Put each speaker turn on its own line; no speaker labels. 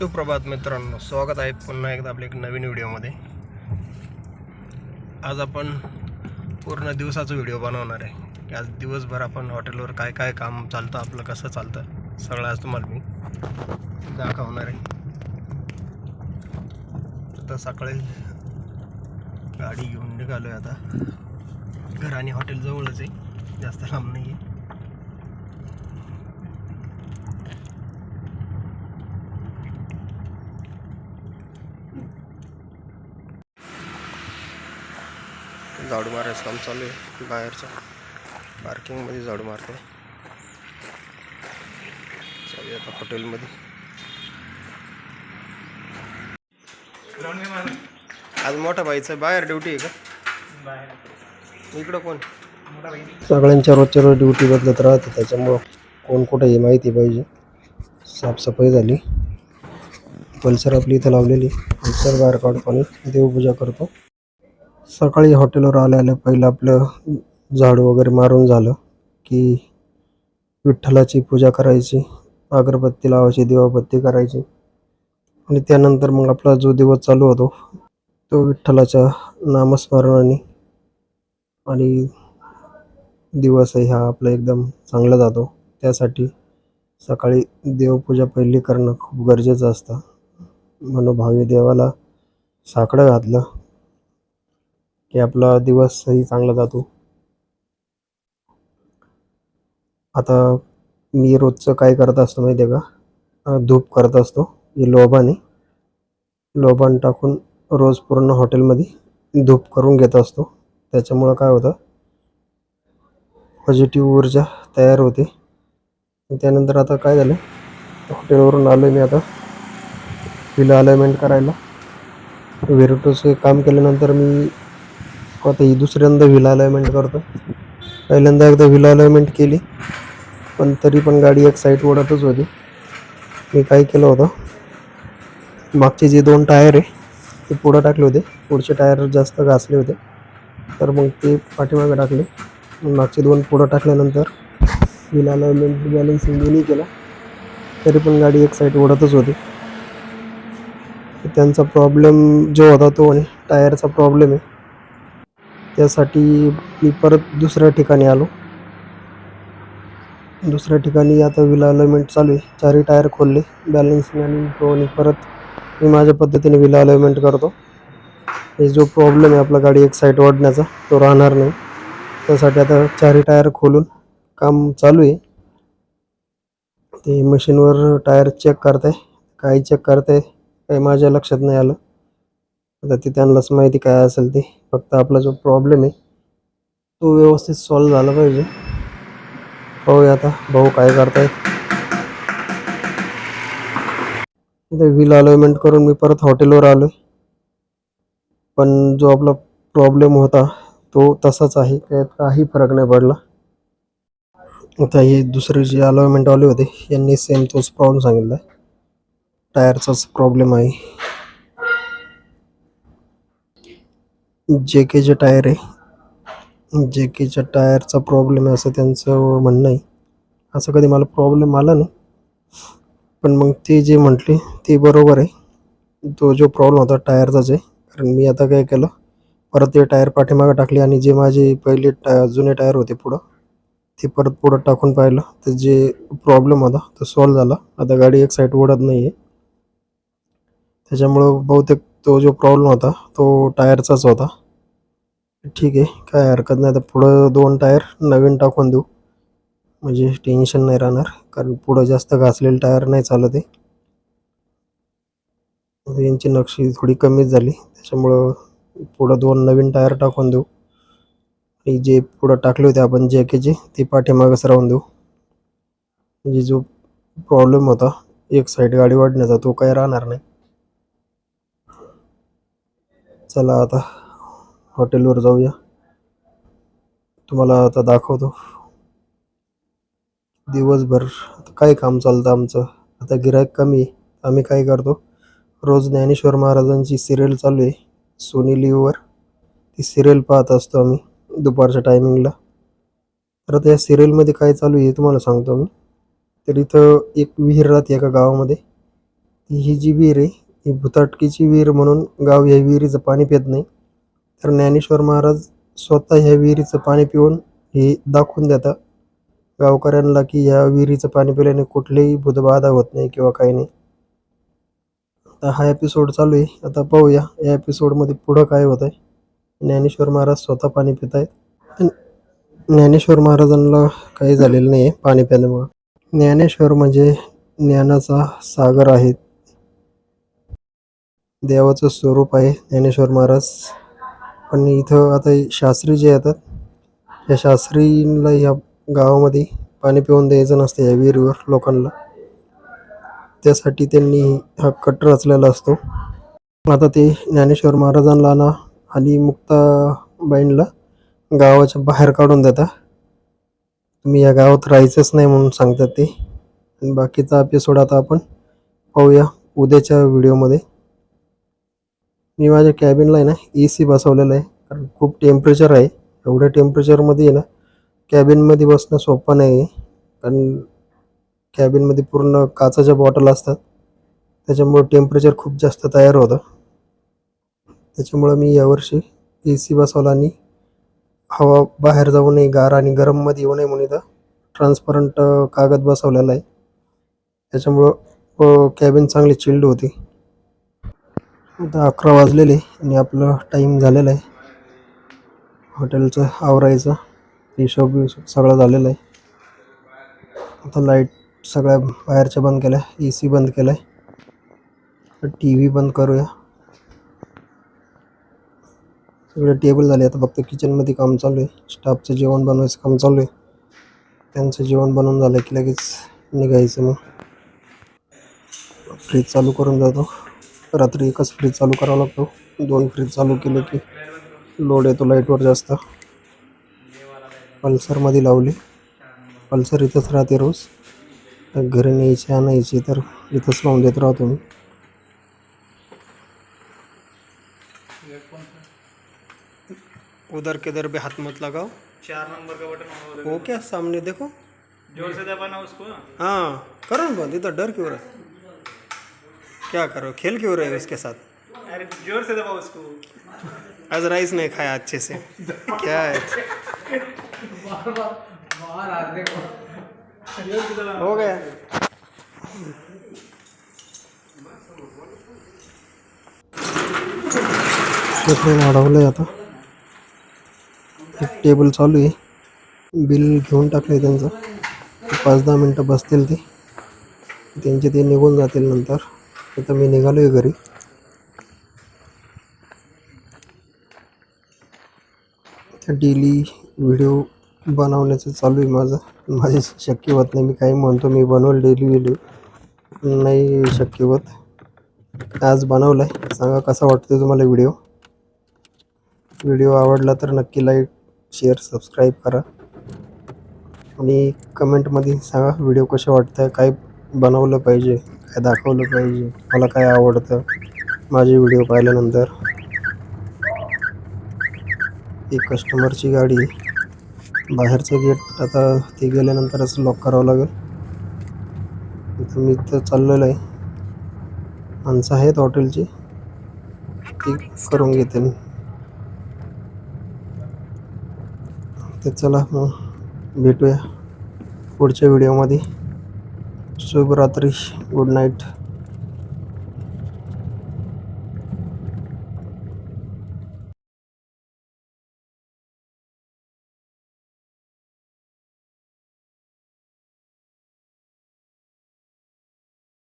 सुप्रभात मित्रांनो स्वागत आहे पुन्हा एकदा आपल्या एक नवीन व्हिडिओमध्ये. आज आपण पूर्ण दिवसाचा व्हिडिओ बनवणार आहे. की आज दिवसभर आपण हॉटेलवर काय काय काम चालतं आपलं कसं चालतं सगळं आज तुम्हाला मी दाखवणार आहे. आता सकाळी गाडी घेऊन निघालो आहे आता. घर आणि हॉटेल जवळच आहे जास्त लांब नाही आहे झाडू मारायचं काम चालू आहे. बाहेरचं पार्किंगमध्ये झाडू मारते चालू आता हॉटेलमध्ये आज मोठा भाईचा बाहेर ड्युटी आहे का? इकडं कोण? सगळ्यांच्या रोजच्या रोज ड्युटी बदलत राहते त्याच्यामुळं कोण कुठं हे माहिती पाहिजे. साफसफाई झाली. पल्सर आपली इथं लावलेली पल्सर बाहेर काढतो आणि देवपूजा करतो. सकाळी हॉटेलवर आल्या आल्या पहिलं आपलं झाडू वगैरे मारून झालं की विठ्ठलाची पूजा करायची अगरबत्ती लावायची दिवाबत्ती करायची. आणि त्यानंतर मग आपला जो दिवस चालू होतो तो विठ्ठलाच्या नामस्मरणाने. आणि दिवस हा आपला एकदम चांगला जातो. त्यासाठी सकाळी देवपूजा पहिली करणं खूप गरजेचं असतं. मनोभावी देवाला साकडं घातलं. की आपला दिवसही चांगला जातो. आता मी रोजचं काय करत असतो माहिती आहे का धूप करत असतो ही लोबाने लोबान टाकून रोज पूर्ण हॉटेलमध्ये धूप करून घेत असतो. त्याच्यामुळं काय होतं? पॉझिटिव्ह ऊर्जा तयार होते. त्यानंतर आता काय झालं? हॉटेलवरून आलो आहे मी आता. बिल अलाइनमेंट करायला. व्हेरिटोचं काम केल्यानंतर मी आता ही दुसऱ्यांदा व्हील अलायमेंट करतो. पहिल्यांदा एकदा व्हील अलायमेंट केली पण तरी पण गाडी एक साईड ओढतच होती. मी काय केलं होतं मागचे जे दोन टायर आहे ते पुढं टाकले होते. पुढचे टायर जास्त घासले होते तर मग ते पाठीमागे टाकले. मागचे दोन पुढं टाकल्यानंतर व्हील अलायमेंट बॅलन्सिंग दोन्ही केला तरी पण गाडी एक साईड ओढतच होती. त्यांचा प्रॉब्लेम जो होता तो आणि टायरचा प्रॉब्लेम आहे. त्यासाठी मी परत दुसऱ्या ठिकाणी आलो. दुसऱ्या ठिकाणी आता व्हील अलाइनमेंट चालू आहे. चारही टायर खोलले बॅलन्सिंग आणि आणि परत मी माझ्या पद्धतीने व्हील अलाइनमेंट करतो. हे जो प्रॉब्लेम आहे आपला गाडी एक साईड ओढण्याचा तो राहणार नाही. त्यासाठी आता चारही टायर खोलून काम चालू आहे. ते मशीनवर टायर चेक करताय. काही चेक करताय काही माझ्या लक्षात नाही आलं. आता ते त्यांनाच माहिती काय असेल ते. फक्त आपला जो प्रॉब्लेम आहे तो व्यवस्थित सॉल्व झाला पाहिजे. पाहूया आता भाऊ काय करतायत. व्हील अलाइनमेंट करून मी परत हॉटेलवर आलो पण जो आपला प्रॉब्लेम होता तो तसाच आहे. त्यात काही फरक नाही पडला. आता हे दुसरे जे अलाइनमेंटवाले होते यांनी सेम तोच प्रॉब्लेम सांगितला टायरचाच प्रॉब्लेम आहे. जे केचे टायर आहे. जे केच्या टायरचा प्रॉब्लेम आहे असं त्यांचं म्हणणं आहे. असं कधी मला प्रॉब्लेम आला नाही. पण मग ते जे म्हटले ते बरोबर आहे. तो जो प्रॉब्लेम होता टायरचाच आहे कारण मी आता काय केलं परत ते टायर पाठीमागं टाकले आणि जे माझे पहिले टा जुने टायर होते पुढं ते परत पुढं टाकून पाहिलं. तर जे प्रॉब्लेम होता तो सॉल्व झाला. आता गाडी एक साईड ओढत नाही आहे त्याच्यामुळं बहुतेक तो जो प्रॉब्लेम होता तो टायरचाच होता. ठीक आहे काय हरकत नाही. तर पुढं दोन टायर नवीन टाकून देऊ. म्हणजे टेन्शन नाही राहणार कारण पुढं जास्त घासलेले टायर नाही चालत आहे. यांची नक्षी थोडी कमीच झाली. त्याच्यामुळं पुढं दोन नवीन टायर टाकून देऊ. आणि जे पुढं टाकले होते आपण जे केचे ते पाठीमागच राहून देऊ. म्हणजे जो प्रॉब्लेम होता एक साईड गाडी वाढण्याचा तो काही राहणार नाही. चला आता हॉटेलवर जाऊया. तुम्हाला आता दाखवतो. दिवसभर आता काय काम चालतं आमचं? आता गिराईक कमी आहे. आम्ही काय करतो? रोज ज्ञानेश्वर महाराजांची सिरियल चालू आहे. सोनी लिव्हवर ती सिरियल पाहत असतो आम्ही दुपारच्या टायमिंगला तर आता या सिरियलमध्ये काय चालू आहे तुम्हाला सांगतो मी तर इथं एक विहीर राहते एका गावामध्ये. ही जी विहीर आहे ही भुताटकीची विहीर म्हणून गाव ह्या विहिरीचं पाणी पित नाही. तर ज्ञानेश्वर महाराज स्वतः ह्या विहिरीचं पाणी पिऊन हे दाखवून देतात. गावकऱ्यांना की ह्या विहिरीचं पाणी पिल्याने कुठलीही भूतबाधा होत नाही किंवा काही नाही. आता हा एपिसोड चालू आहे. आता पाहूया या एपिसोडमध्ये पुढं काय होत आहे. ज्ञानेश्वर महाराज स्वतः पाणी पित आहेत. ज्ञानेश्वर महाराजांना काही झालेलं नाही आहे पाणी प्यायल्यामुळं. ज्ञानेश्वर म्हणजे ज्ञानाचा सागर आहे. देवाचं स्वरूप आहे ज्ञानेश्वर महाराज. पण इथं आता शास्त्री जे येतात या शास्त्रीला या गावामध्ये पाणी पिऊन द्यायचं नसतं या विहिरीवर लोकांना. त्यासाठी त्यांनी हा कट रचलेला असतो. आता ते ज्ञानेश्वर महाराजांना ना आणि मुक्ताबाईंना गावाच्या बाहेर काढून देता तुम्ही या गावात राहायचंच नाही म्हणून सांगतात ते. आणि बाकीचा एपिसोड आता आपण पाहूया उद्याच्या व्हिडिओमध्ये मी माझ्या कॅबिनला आहे ना ए सी बसवलेलं आहे. कारण खूप टेम्परेचर आहे. एवढ्या टेम्परेचरमध्ये आहे ना कॅबिनमध्ये बसणं सोपं नाही आहे. कारण कॅबिनमध्ये पूर्ण काचाच्या बॉटल असतात. त्याच्यामुळं टेम्परेचर खूप जास्त तयार होतं. त्याच्यामुळं मी यावर्षी ए सी बसवला आणि हवा बाहेर जाऊ नये गार आणि गरममध्ये येऊ नये म्हणून इथं ट्रान्सपरंट कागद बसवलेला आहे. त्याच्यामुळं कॅबिन चांगली चिल्ड होती. आता अकरा वाजलेले आणि आपलं टाईम झालेला आहे. हॉटेलचं आवरायचं हिशोब बिशोब सगळं झालेलं आहे. आता लाइट सगळ्या बाहेरच्या बंद केल्या ए सी बंद केला आहे टी व्ही बंद करूया. सगळे टेबल झाले आता फक्त किचनमध्ये काम चालू आहे. स्टाफचं जेवण बनवायचं काम चालू आहे. त्यांचं जेवण बनवून झालं की लगेच निघायचं मग. फ्रीज चालू करून जातो. रात्री एकच फ्रीज चालू करावा लागतो. दोन फ्रीज चालू केले की लोड येतो लाईटवर जास्त. पल्सरमध्ये लावली. पल्सर इथंच राहते रोज. घरी न्यायची आणायची तर इथंच लावून देत राहतो मी. उधर किधर भी हाथ मत लगाओ.
चार नंबर का बटन
वो क्या? सामने देखो।
ज़ोर से दबाना उसको।
हाँ करो ना बंद इधर डर क्यों रहा है? क्या करो? खेल क्यों रहे हो उसके साथ?
अरे ज़ोर से दबाओ उसको।
आज राइस नहीं खाया अच्छे से। क्या है?
से दबाओ
हो गया शेफने अडवलंय आता एक टेबल चालू आहे बिल घेऊन टाकलंय त्यांचं. पाच दहा मिनटं बसतील ते. त्यांचे ते निघून जातील नंतर. आता मी निघालो आहे घरी डेली व्हिडिओ बनवण्याचं चालू आहे माझं. माझे शक्य होत नाही. मी काही म्हणतो मी बनवलं डेली व्हिडिओ नाही शक्य होत. आज बनवला आहे सांगा कसा वाटतो तुम्हाला व्हिडिओ व्हिडिओ आवडला तर नक्की लाईक शेअर सबस्क्राईब करा. आणि कमेंटमध्ये सांगा व्हिडिओ कसे वाटतं काय बनवलं पाहिजे? काय दाखवलं पाहिजे? मला काय आवडतं? माझे व्हिडिओ पाहिल्यानंतर. एक कस्टमरची गाडी. बाहेरचं गेट आता ते गेल्यानंतरच लॉक करावं लागेल. इथं मी इथं चाललेलं आहे. माणसं आहेत हॉटेलची. ती करून घेते ते चला मग भेटूया पुढच्या व्हिडिओमध्ये शुभरात्री गुड नाईट.